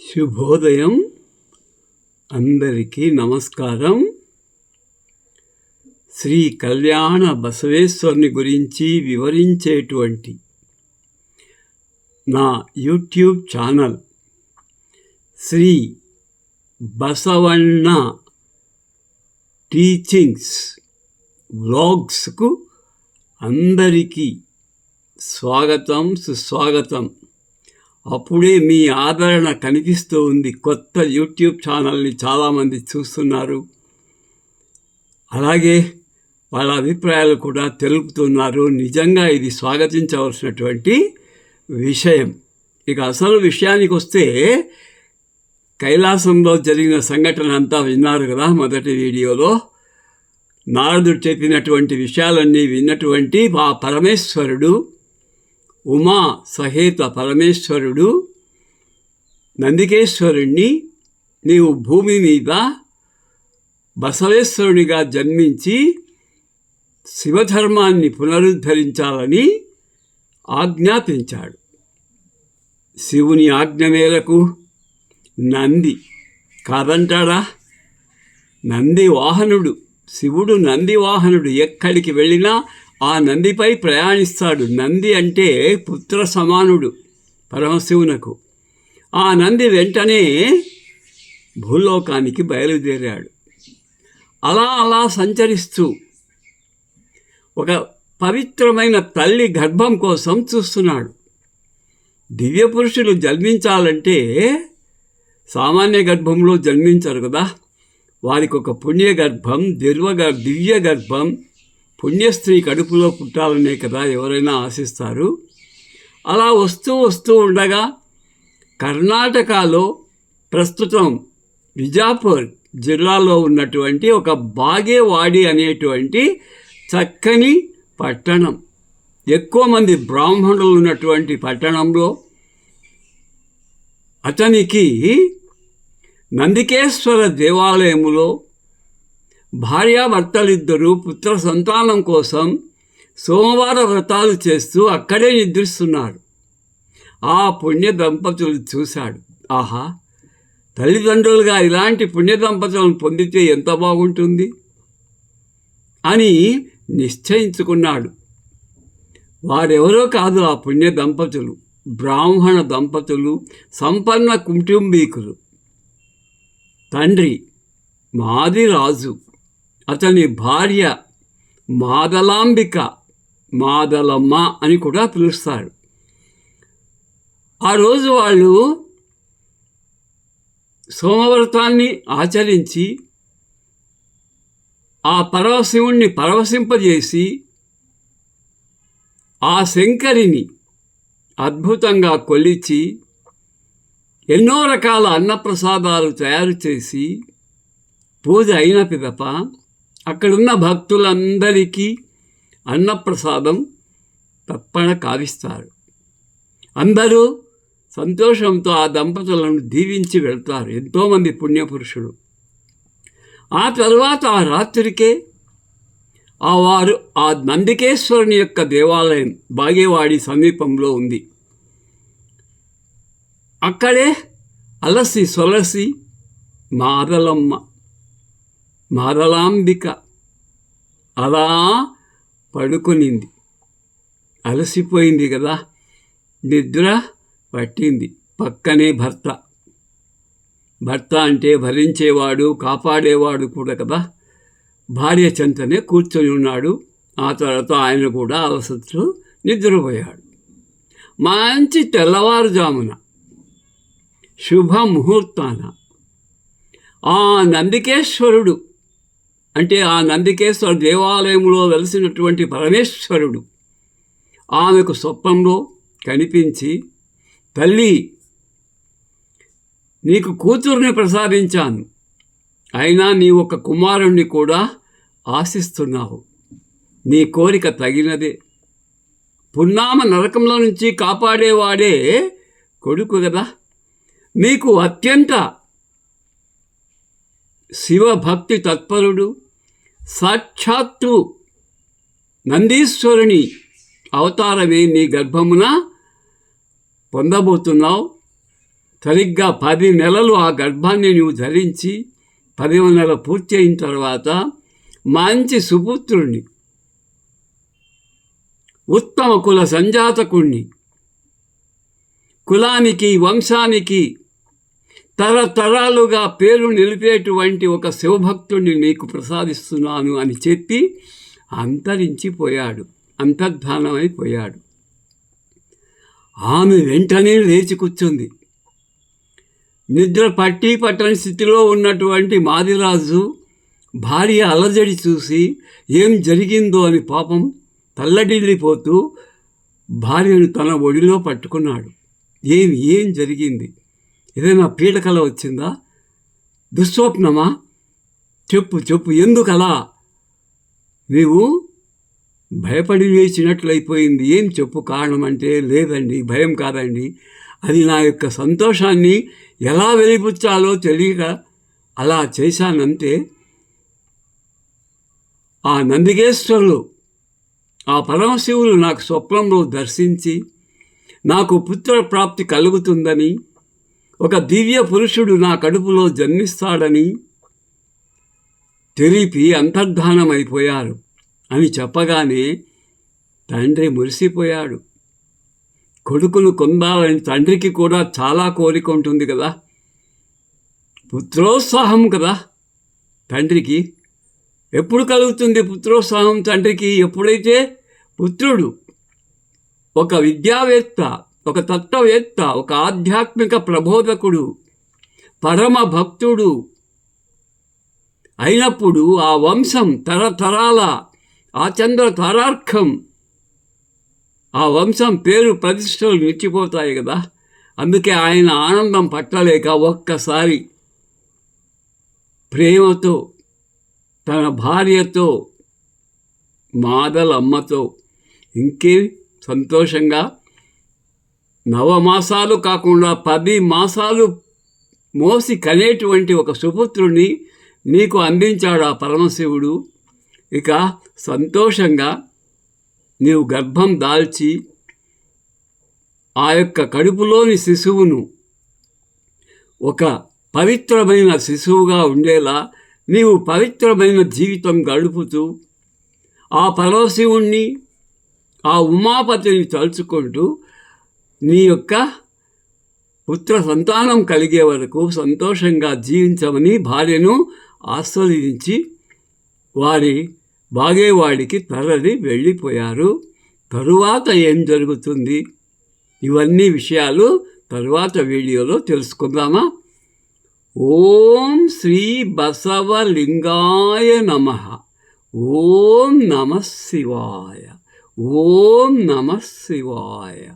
శుభోదయం. అందరికీ నమస్కారం. శ్రీ కళ్యాణ బసవేశ్వరుని గురించి వివరించేటువంటి నా YouTube channel Shri Basavanna teachings వ్లాగ్స్కు అందరికీ స్వాగతం సుస్వాగతం. అప్పుడే మీ ఆదరణ కనిపిస్తూ ఉంది. కొత్త యూట్యూబ్ ఛానల్ని చాలామంది చూస్తున్నారు. అలాగే వాళ్ళ అభిప్రాయాలు కూడా తెలుపుతున్నారు. నిజంగా ఇది స్వాగతించవలసినటువంటి విషయం. ఇక అసలు విషయానికి వస్తే కైలాసంలో జరిగిన సంఘటన అంతా విన్నారు కదా మొదటి వీడియోలో. నారదుడు చెప్పినటువంటి విషయాలన్నీ విన్నటువంటి ఆ పరమేశ్వరుడు ఉమా సహేత పరమేశ్వరుడు నందికేశ్వరుణ్ణి నీవు భూమి మీద బసవేశ్వరునిగా జన్మించి శివధర్మాన్ని పునరుద్ధరించాలని ఆజ్ఞాపించాడు. శివుని ఆజ్ఞ మేరకు నంది కాదంటాడా? నంది వాహనుడు శివుడు నంది వాహనుడు ఎక్కడికి వెళ్ళినా ఆ నందిపై ప్రయాణిస్తాడు. నంది అంటే పుత్ర సమానుడు పరమశివునకు. ఆ నంది వెంటనే భూలోకానికి బయలుదేరాడు. అలా అలా సంచరిస్తూ ఒక పవిత్రమైన తల్లి గర్భం కోసం చూస్తున్నాడు. దివ్య పురుషులు జన్మించాలంటే సామాన్య గర్భంలో జన్మించరు కదా. వారికి ఒక పుణ్య గర్భం దివ్య గర్భం పుణ్యస్త్రీ కడుపులో పుట్టాలనే కదా ఎవరైనా ఆశిస్తారు. అలా వస్తూ వస్తూ ఉండగా కర్ణాటకలో ప్రస్తుతం విజాపూర్ జిల్లాలో ఉన్నటువంటి ఒక బాగేవాడి అనేటువంటి చక్కని పట్టణం. ఎక్కువ మంది బ్రాహ్మణులు ఉన్నటువంటి పట్టణంలో అతనికి నందికేశ్వర దేవాలయములో భార్యాభర్తలిద్దరూ పుత్ర సంతానం కోసం సోమవార వ్రతాలు చేస్తూ అక్కడే నిద్రిస్తున్నారు. ఆ పుణ్య దంపతులు చూశాడు. ఆహా! తల్లిదండ్రులుగా ఇలాంటి పుణ్య దంపతులను పొందితే ఎంత బాగుంటుంది? అని నిశ్చయించుకున్నాడు. వారెవరో కాదు ఆ పుణ్య దంపతులు. బ్రాహ్మణ దంపతులు సంపన్న కుటుంబీకులు. తండ్రి మాది రాజు. అతని భార్య మాదలాంబిక మాదలమ్మ అని కూడా పిలుస్తారు. ఆ రోజు వాళ్ళు సోమవ్రతాన్ని ఆచరించి ఆ పరవశివుణ్ణి పరవశింపజేసి ఆ శంకరిని అద్భుతంగా కొలిచి ఎన్నో రకాల అన్నప్రసాదాలు తయారు చేసి పూజ అయిన పిదప అక్కడున్న భక్తులందరికీ అన్నప్రసాదం తప్పన కావిస్తారు. అందరూ సంతోషంతో ఆ దంపతులను దీవించి వెళ్తారు ఎంతోమంది పుణ్యపురుషులు. ఆ తర్వాత ఆ రాత్రికే ఆ వారు ఆ నందికేశ్వరుని యొక్క దేవాలయం బాగేవాడి సమీపంలో ఉంది. అక్కడే అలసి సొలసి మాదలమ్మ మరలాంబిక. అలా పడుకునింది. అలసిపోయింది కదా. నిద్ర పట్టింది. పక్కనే భర్త. భర్త అంటే భరించేవాడు కాపాడేవాడు కూడా కదా. భార్య చెంతనే కూర్చొని ఉన్నాడు. ఆ తర్వాత ఆయన కూడా అలసతలో నిద్రపోయాడు. మంచి తెల్లవారుజామున. శుభ ముహూర్తాన ఆ నందికేశ్వరుడు అంటే ఆ నందికేశ్వర దేవాలయంలో వెలిసినటువంటి పరమేశ్వరుడు ఆమెకు స్వప్నంలో కనిపించి తల్లి నీకు కూతురుని ప్రసాదించాను. అయినా నీ ఒక కుమారుణ్ణి కూడా ఆశిస్తున్నావు. నీ కోరిక తగినదే. పున్నామ నరకంలో నుంచి కాపాడేవాడే కొడుకు కదా. మీకు అత్యంత శివభక్తి తత్పరుడు. సాక్షాత్తు నందీశ్వరుని అవతారమే నీ గర్భమున పొందబోతున్నావు. సరిగ్గా పది నెలలు ఆ గర్భాన్ని నువ్వు ధరించి పది నెల పూర్తి అయిన తర్వాత మంచి సుపుత్రుణ్ణి ఉత్తమ కుల సంజాతకుణ్ణి కులానికి వంశానికి తరతరాలుగా పేరు నిలిపేటువంటి ఒక శివభక్తుడిని నీకు ప్రసాదిస్తున్నాను అని చెప్పి అంతరించిపోయాడు అంతర్ధానమైపోయాడు. ఆమె వెంటనే లేచి కూర్చుంది. నిద్ర పట్టి పట్టని స్థితిలో ఉన్నటువంటి మాదిరాజు భార్య అలజడి చూసి ఏం జరిగిందో అని పాపం తల్లడిల్లిపోతూ భార్యను తన ఒడిలో పట్టుకున్నాడు. ఏం ఏం జరిగింది? ఏదైనా పీడకల వచ్చిందా? దుస్వప్నమా? చెప్పు చెప్పు. ఎందుకలా? నీవు భయపడి లేచినట్లయిపోయింది ఏం చెప్పు? కారణం అంటే లేదండి భయం కాదండి. అది నా యొక్క సంతోషాన్ని ఎలా వెలిపుచ్చాలో తెలియక అలా చేశానంటే ఆ నందికేశ్వరులు ఆ పరమశివులు నాకు స్వప్నంలో దర్శించి నాకు పుత్ర ప్రాప్తి కలుగుతుందని ఒక దివ్య పురుషుడు నా కడుపులో జన్మిస్తాడని తెలిపి అంతర్ధానమైపోయారు అని చెప్పగానే తండ్రి మురిసిపోయాడు. కొడుకును కొందాలని తండ్రికి కూడా చాలా కోరిక ఉంటుంది కదా. పుత్రోత్సాహం కదా. తండ్రికి ఎప్పుడు కలుగుతుంది పుత్రోత్సాహం? తండ్రికి ఎప్పుడైతే పుత్రుడు ఒక విద్యావేత్త ఒక తత్వవేత్త ఒక ఆధ్యాత్మిక ప్రబోధకుడు పరమ భక్తుడు అయినప్పుడు ఆ వంశం తరతరాల ఆ చంద్ర తారార్కం ఆ వంశం పేరు ప్రతిష్టలు నిలిచిపోతాయి కదా. అందుకే ఆయన ఆనందం పట్టలేక ఒక్కసారి ప్రేమతో తన భార్యతో మాదలమ్మతో ఇంకే సంతోషంగా నవమాసాలు కాకుండా పది మాసాలు మోసి కనేటువంటి ఒక సుపుత్రుణ్ణి నీకు అందించాడు ఆ పరమశివుడు. ఇక సంతోషంగా నీవు గర్భం దాల్చి ఆ యొక్క కడుపులోని శిశువును ఒక పవిత్రమైన శిశువుగా ఉండేలా నీవు పవిత్రమైన జీవితం గడుపుతూ ఆ పరమశివుణ్ణి ఆ ఉమాపతిని తలుచుకుంటూ నీ యొక్క పుత్ర సంతానం కలిగే వరకు సంతోషంగా జీవించమని భార్యను ఆస్వాదించి వారి బాగేవాడికి తరలి వెళ్ళిపోయారు. తరువాత ఏం జరుగుతుంది? ఇవన్నీ విషయాలు తరువాత వీడియోలో తెలుసుకుందామా? ఓం శ్రీ బసవలింగాయ నమ. ఓం నమ శివాయ. ఓం నమ శివాయ.